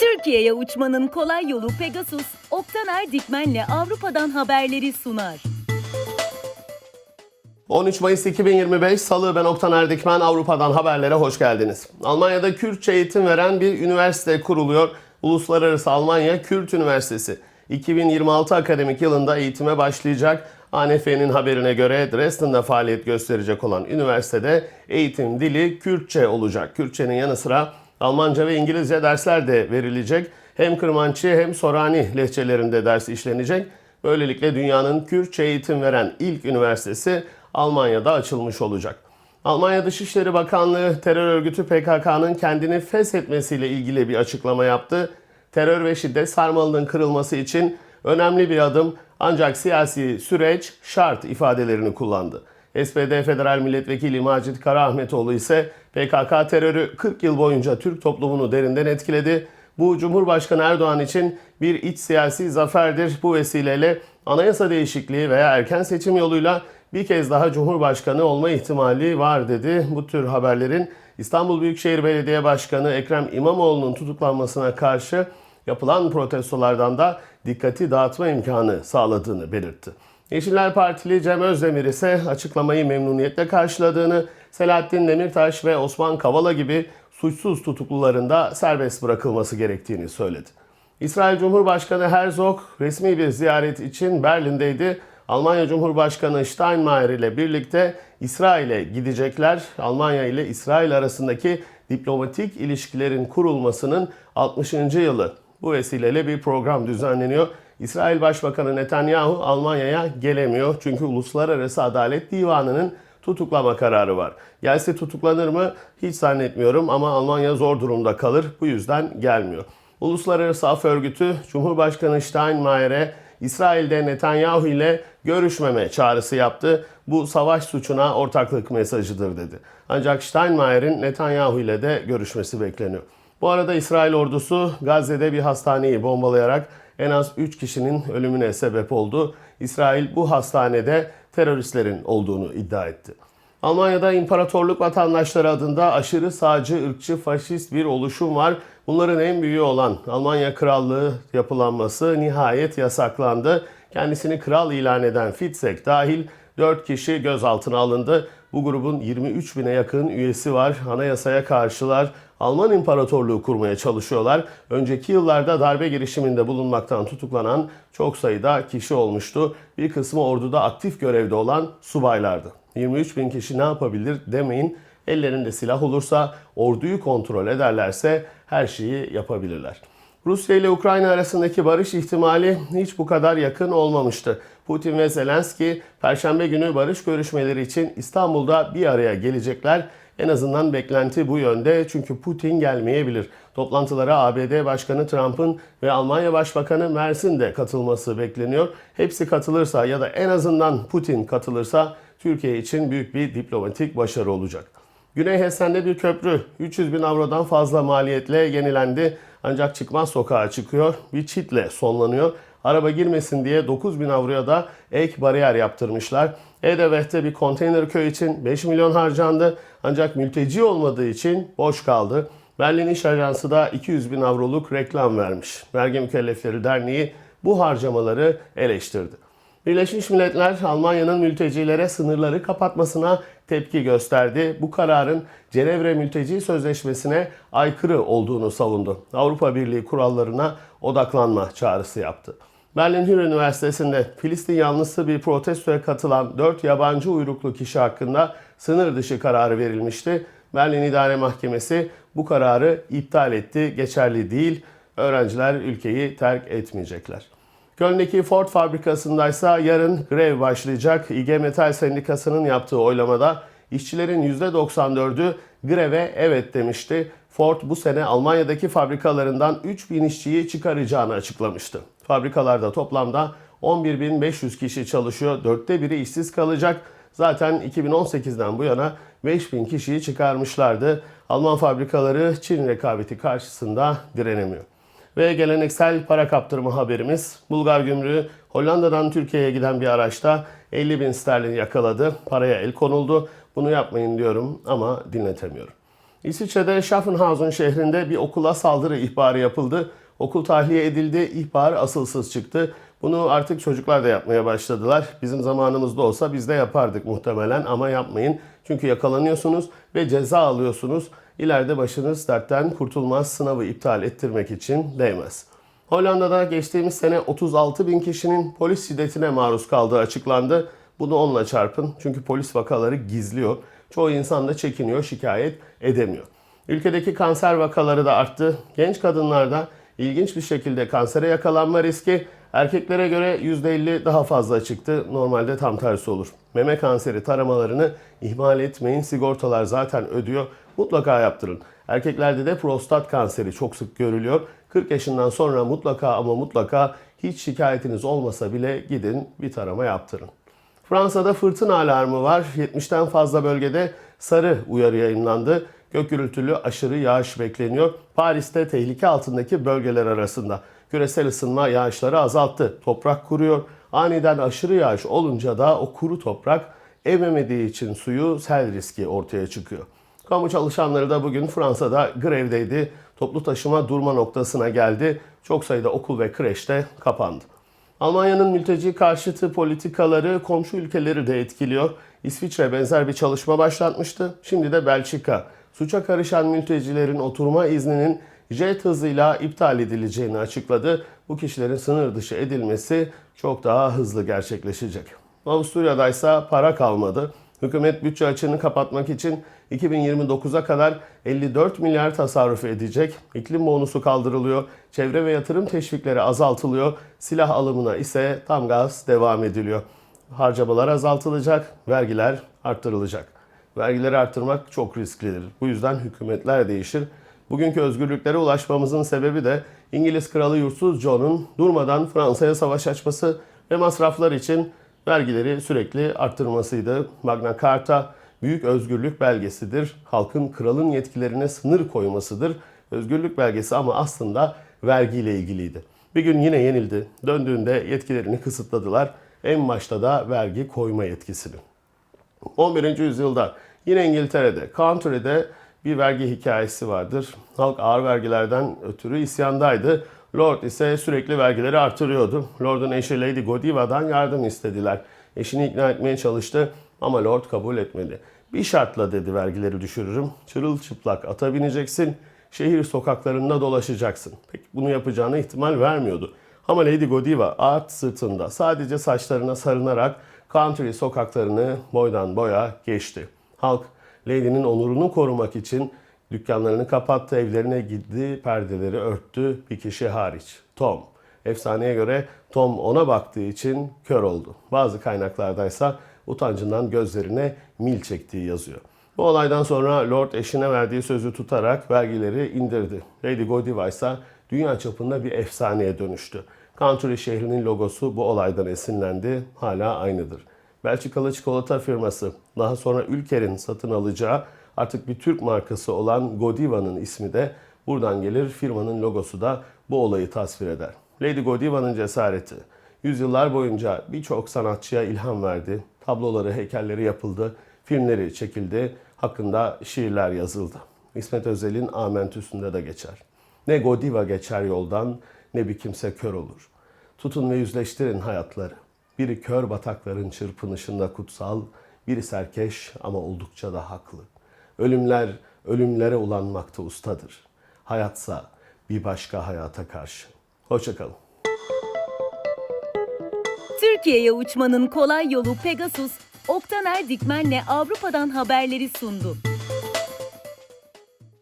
Türkiye'ye uçmanın kolay yolu Pegasus, Oktaner Dikmen'le Avrupa'dan haberleri sunar. 13 Mayıs 2025 Salı ben Oktan Erdikmen Avrupa'dan haberlere hoş geldiniz. Almanya'da Kürtçe eğitim veren bir üniversite kuruluyor. Uluslararası Almanya Kürt Üniversitesi. 2026 akademik yılında eğitime başlayacak. ANF'nin haberine göre Dresden'de faaliyet gösterecek olan üniversitede eğitim dili Kürtçe olacak. Kürtçenin yanı sıra Almanca ve İngilizce dersler de verilecek. Hem Kırmançı hem Sorani lehçelerinde ders işlenecek. Böylelikle dünyanın Kürtçe eğitim veren ilk üniversitesi Almanya'da açılmış olacak. Almanya Dışişleri Bakanlığı terör örgütü PKK'nın kendini feshetmesiyle ilgili bir açıklama yaptı. Terör ve şiddet sarmalının kırılması için önemli bir adım ancak siyasi süreç şart ifadelerini kullandı. SPD Federal Milletvekili Macit Karaahmetoğlu ise PKK terörü 40 yıl boyunca Türk toplumunu derinden etkiledi. Bu Cumhurbaşkanı Erdoğan için bir iç siyasi zaferdir. Bu vesileyle anayasa değişikliği veya erken seçim yoluyla bir kez daha Cumhurbaşkanı olma ihtimali var dedi. Bu tür haberlerin İstanbul Büyükşehir Belediye Başkanı Ekrem İmamoğlu'nun tutuklanmasına karşı yapılan protestolardan da dikkati dağıtma imkanı sağladığını belirtti. Yeşiller Partili Cem Özdemir ise açıklamayı memnuniyetle karşıladığını, Selahattin Demirtaş ve Osman Kavala gibi suçsuz tutukluların da serbest bırakılması gerektiğini söyledi. İsrail Cumhurbaşkanı Herzog resmi bir ziyaret için Berlin'deydi. Almanya Cumhurbaşkanı Steinmeier ile birlikte İsrail'e gidecekler. Almanya ile İsrail arasındaki diplomatik ilişkilerin kurulmasının 60. yılı. Bu vesileyle bir program düzenleniyor. İsrail Başbakanı Netanyahu Almanya'ya gelemiyor çünkü Uluslararası Adalet Divanı'nın tutuklama kararı var. Gelse tutuklanır mı? Hiç zannetmiyorum ama Almanya zor durumda kalır. Bu yüzden gelmiyor. Uluslararası Af Örgütü Cumhurbaşkanı Steinmeier'e İsrail'de Netanyahu ile görüşmeme çağrısı yaptı. Bu savaş suçuna ortaklık mesajıdır dedi. Ancak Steinmeier'in Netanyahu ile de görüşmesi bekleniyor. Bu arada İsrail ordusu Gazze'de bir hastaneyi bombalayarak en az 3 kişinin ölümüne sebep oldu. İsrail bu hastanede teröristlerin olduğunu iddia etti. Almanya'da imparatorluk vatandaşları adında aşırı sağcı, ırkçı, faşist bir oluşum var. Bunların en büyüğü olan Almanya Krallığı yapılanması nihayet yasaklandı. Kendisini kral ilan eden Fitzek dahil 4 kişi gözaltına alındı. Bu grubun 23 bine yakın üyesi var. Anayasaya karşılar. Alman İmparatorluğu kurmaya çalışıyorlar. Önceki yıllarda darbe girişiminde bulunmaktan tutuklanan çok sayıda kişi olmuştu. Bir kısmı orduda aktif görevde olan subaylardı. 23 bin kişi ne yapabilir demeyin. Ellerinde silah olursa, orduyu kontrol ederlerse her şeyi yapabilirler. Rusya ile Ukrayna arasındaki barış ihtimali hiç bu kadar yakın olmamıştı. Putin ve Zelenski Perşembe günü barış görüşmeleri için İstanbul'da bir araya gelecekler. En azından beklenti bu yönde çünkü Putin gelmeyebilir. Toplantılara ABD Başkanı Trump'ın ve Almanya Başbakanı Merz'in de katılması bekleniyor. Hepsi katılırsa ya da en azından Putin katılırsa Türkiye için büyük bir diplomatik başarı olacak. Güney Hessen'de bir köprü 300 bin avrodan fazla maliyetle yenilendi. Ancak çıkmaz sokağa çıkıyor. Bir çitle sonlanıyor. Araba girmesin diye 9 bin avroya da ek bariyer yaptırmışlar. Edevet'te bir konteyner köy için 5 milyon harcandı. Ancak mülteci olmadığı için boş kaldı. Berlin İş Ajansı da 200 bin avroluk reklam vermiş. Vergi Mükellefleri Derneği bu harcamaları eleştirdi. Birleşmiş Milletler Almanya'nın mültecilere sınırları kapatmasına tepki gösterdi. Bu kararın Cenevre Mülteci Sözleşmesi'ne aykırı olduğunu savundu. Avrupa Birliği kurallarına odaklanma çağrısı yaptı. Berlin Hür Üniversitesi'nde Filistin yanlısı bir protestoya katılan 4 yabancı uyruklu kişi hakkında sınır dışı kararı verilmişti. Berlin İdare Mahkemesi bu kararı iptal etti, geçerli değil. Öğrenciler ülkeyi terk etmeyecekler. Köln'deki Ford fabrikasındaysa yarın grev başlayacak. İG Metal Sendikası'nın yaptığı oylamada işçilerin %94'ü greve evet demişti. Ford bu sene Almanya'daki fabrikalarından 3000 işçiyi çıkaracağını açıklamıştı. Fabrikalarda toplamda 11.500 kişi çalışıyor. Dörtte biri işsiz kalacak. Zaten 2018'den bu yana 5000 kişiyi çıkarmışlardı. Alman fabrikaları Çin rekabeti karşısında direnemiyor. Ve geleneksel para kaptırma haberimiz. Bulgar gümrüğü Hollanda'dan Türkiye'ye giden bir araçta 50 bin sterlin yakaladı. Paraya el konuldu. Bunu yapmayın diyorum ama dinletemiyorum. İsviçre'de Schaffhausen şehrinde bir okula saldırı ihbarı yapıldı. Okul tahliye edildi, ihbar asılsız çıktı. Bunu artık çocuklar da yapmaya başladılar. Bizim zamanımızda olsa biz de yapardık muhtemelen ama yapmayın. Çünkü yakalanıyorsunuz ve ceza alıyorsunuz. İleride başınız dertten kurtulmaz sınavı iptal ettirmek için değmez. Hollanda'da geçtiğimiz sene 36 bin kişinin polis şiddetine maruz kaldığı açıklandı. Bunu onunla çarpın çünkü polis vakaları gizliyor. Çoğu insan da çekiniyor, şikayet edemiyor. Ülkedeki kanser vakaları da arttı. Genç kadınlarda ilginç bir şekilde kansere yakalanma riski erkeklere göre %50 daha fazla çıktı. Normalde tam tersi olur. Meme kanseri taramalarını ihmal etmeyin. Sigortalar zaten ödüyor. Mutlaka yaptırın. Erkeklerde de prostat kanseri çok sık görülüyor. 40 yaşından sonra mutlaka ama mutlaka hiç şikayetiniz olmasa bile gidin bir tarama yaptırın. Fransa'da fırtına alarmı var. 70'ten fazla bölgede sarı uyarı yayınlandı. Gök gürültülü aşırı yağış bekleniyor. Paris'te tehlike altındaki bölgeler arasında. Küresel ısınma yağışları azalttı. Toprak kuruyor. Aniden aşırı yağış olunca da o kuru toprak ememediği için suyu sel riski ortaya çıkıyor. Kamu çalışanları da bugün Fransa'da grevdeydi. Toplu taşıma durma noktasına geldi. Çok sayıda okul ve kreş de kapandı. Almanya'nın mülteci karşıtı politikaları komşu ülkeleri de etkiliyor. İsviçre benzer bir çalışma başlatmıştı. Şimdi de Belçika. Suça karışan mültecilerin oturma izninin jet hızıyla iptal edileceğini açıkladı. Bu kişilerin sınır dışı edilmesi çok daha hızlı gerçekleşecek. Avusturya'da ise para kalmadı. Hükümet bütçe açığını kapatmak için 2029'a kadar 54 milyar tasarruf edecek. İklim bonusu kaldırılıyor. Çevre ve yatırım teşvikleri azaltılıyor. Silah alımına ise tam gaz devam ediliyor. Harcamalar azaltılacak, vergiler arttırılacak. Vergileri arttırmak çok risklidir. Bu yüzden hükümetler değişir. Bugünkü özgürlüklere ulaşmamızın sebebi de İngiliz Kralı Yursuz John'un durmadan Fransa'ya savaş açması ve masraflar için vergileri sürekli arttırmasıydı. Magna Carta büyük özgürlük belgesidir. Halkın kralın yetkilerine sınır koymasıdır. Özgürlük belgesi ama aslında vergiyle ilgiliydi. Bir gün yine yenildi. Döndüğünde yetkilerini kısıtladılar. En başta da vergi koyma yetkisini. 11. yüzyılda yine İngiltere'de, Country'de bir vergi hikayesi vardır. Halk ağır vergilerden ötürü isyandaydı. Lord ise sürekli vergileri artırıyordu. Lord'un eşi Lady Godiva'dan yardım istediler. Eşini ikna etmeye çalıştı ama Lord kabul etmedi. Bir şartla dedi vergileri düşürürüm. Çırılçıplak ata bineceksin, şehir sokaklarında dolaşacaksın. Peki bunu yapacağına ihtimal vermiyordu. Ama Lady Godiva at sırtında sadece saçlarına sarınarak country sokaklarını boydan boya geçti. Halk Lady'nin onurunu korumak için dükkanlarını kapattı, evlerine gitti, perdeleri örttü bir kişi hariç. Tom. Efsaneye göre Tom ona baktığı için kör oldu. Bazı kaynaklardaysa utancından gözlerine mil çektiği yazıyor. Bu olaydan sonra Lord eşine verdiği sözü tutarak vergileri indirdi. Lady Godiva ise dünya çapında bir efsaneye dönüştü. Country şehrinin logosu bu olaydan esinlendi, hala aynıdır. Belçikalı çikolata firması, daha sonra Ülker'in satın alacağı artık bir Türk markası olan Godiva'nın ismi de buradan gelir. Firmanın logosu da bu olayı tasvir eder. Lady Godiva'nın cesareti, yüzyıllar boyunca birçok sanatçıya ilham verdi. Tabloları, heykelleri yapıldı, filmleri çekildi, hakkında şiirler yazıldı. İsmet Özel'in Amentüsü'nde de geçer. Ne Godiva geçer yoldan, ne bir kimse kör olur. Tutun ve yüzleştirin hayatları. Biri kör batakların çırpınışında kutsal, biri serkeş ama oldukça da haklı. Ölümler ölümlere ulanmakta ustadır. Hayatsa bir başka hayata karşı. Hoşçakalın. Türkiye'ye uçmanın kolay yolu Pegasus, Oktaner Dikmen'le Avrupa'dan haberleri sundu.